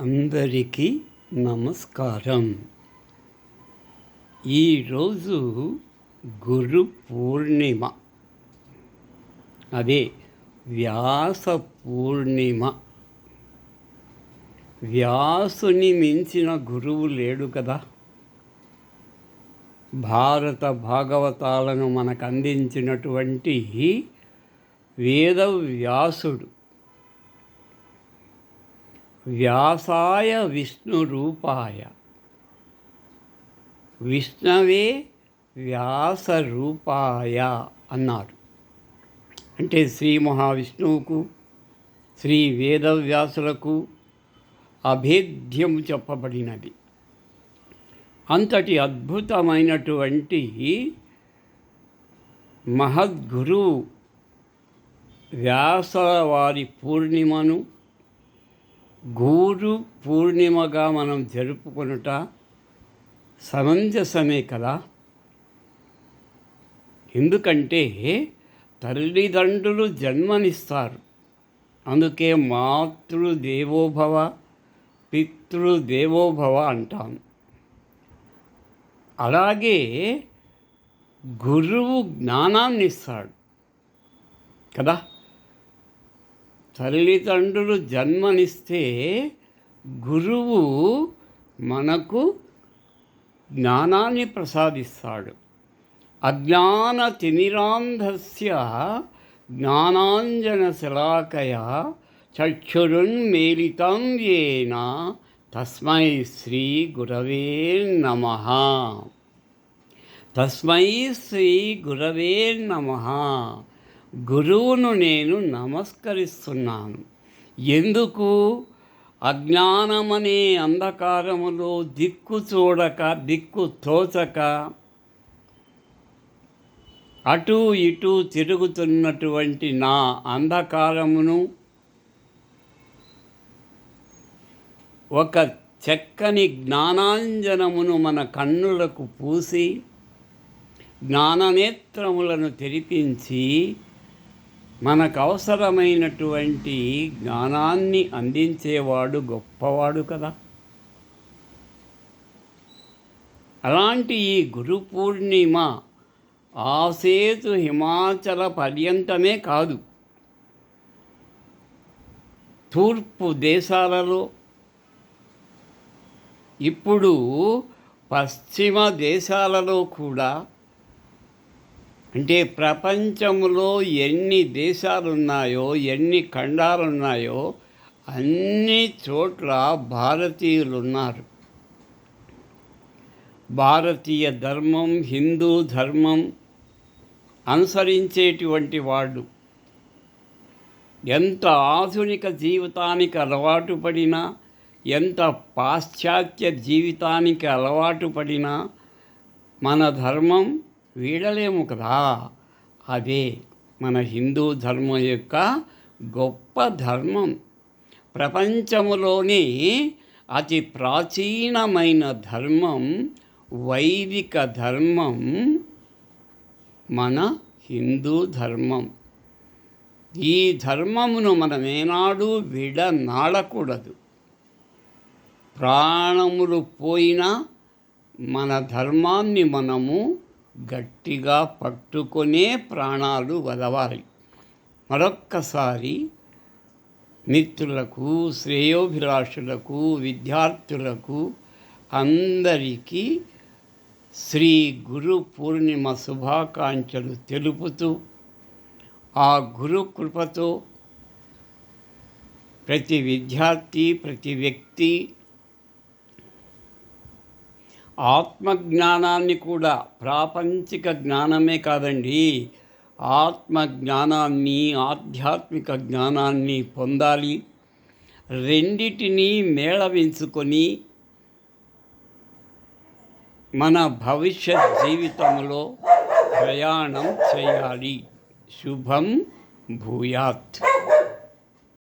అందరికీ నమస్కారం. ఈరోజు గురు పూర్ణిమ. అదే వ్యాస పూర్ణిమ. వ్యాసుని మించిన గురువు లేడు కదా. భారత భాగవతాలను మనకు అందించినటువంటి వేద వ్యాసుడు వ్యాసాయ విష్ణు రూపాయ. విష్ణవే వ్యాస రూపాయ అన్నారు అంటే శ్రీ మహావిష్ణువుకు శ్రీ వేదవ్యాసులకు అభేద్యం చెప్పబడినది. అంతటి అద్భుతమైనటువంటి మహద్గురు వ్యాసవారి పూర్ణిమను గురు పూర్ణిమగా మనం జరుపుకొనుట సమంజసమే కదా? ఎందుకంటే తల్లిదండ్రులు జన్మనిస్తారు. అందుకే మాతృదేవోభవ పితృదేవోభవ అంటాం. అలాగే గురువు జ్ఞానాన్ని ఇస్తాడు కదా? తల్లిదండ్రులు జన్మనిస్తే గురువు మనకు జ్ఞానాన్ని ప్రసాదిస్తాడు. అజ్ఞాన తిమిరాంధస్య జ్ఞానాంజన శలాకయ చక్షురున్మేలితం ఏన తస్మై శ్రీ గురవే నమ. తస్మై శ్రీ గురవే నమ. గురువును నేను నమస్కరిస్తున్నాను. ఎందుకు? అజ్ఞానమనే అంధకారములో దిక్కు చూడక దిక్కు తోచక అటు ఇటు తిరుగుతున్నటువంటి నా అంధకారమును ఒక చక్కని జ్ఞానాంజనమును మన కన్నులకు పూసి జ్ఞాననేత్రములను తెరిపించి మనకు అవసరమైనటువంటి జ్ఞానాన్ని అందించేవాడు గొప్పవాడు కదా. అలాంటి ఈ గురు పూర్ణిమ ఆసేతు హిమాచల పర్యంతమే కాదు. తూర్పు దేశాలలో ఇప్పుడు పశ్చిమ దేశాలలో కూడా అంటే ప్రపంచంలో ఎన్ని దేశాలున్నాయో ఎన్ని ఖండాలున్నాయో అన్ని చోట్ల భారతీయులు ఉన్నారు భారతీయ ధర్మం హిందూ ధర్మం అనుసరించేటువంటి వాళ్ళు. ఎంత ఆధునిక జీవితానికి అలవాటు పడినా ఎంత పాశ్చాత్య జీవితానికి అలవాటు పడినా మన ధర్మం వీడలేము కదా. అదే మన హిందూ ధర్మం యొక్క గొప్ప ధర్మం. ప్రపంచములోని అతి ప్రాచీనమైన ధర్మం వైదిక ధర్మం మన హిందూ ధర్మం. ఈ ధర్మమును మనమేనాడు విడనాడకూడదు. ప్రాణములు పోయినా మన ధర్మాన్ని మనము గట్టిగా పట్టుకునే ప్రాణాలు వదవాలి. మరొక్కసారి మిత్రులకు శ్రేయోభిలాషులకు విద్యార్థులకు అందరికీ శ్రీ గురు పూర్ణిమ శుభాకాంక్షలు తెలుపుతూ ఆ గురు కృపతో ప్రతి విద్యార్థి ప్రతి వ్యక్తి ఆత్మజ్ఞానాన్ని కూడా ప్రాపంచిక జ్ఞానమే కాదండి. ఆత్మజ్ఞానాన్ని ఆధ్యాత్మిక జ్ఞానాన్ని పొందాలి. రెండిటినీ మేళవించుకొని మన భవిష్యత్ జీవితంలో ప్రయాణం చేయాలి. శుభం భూయాత్.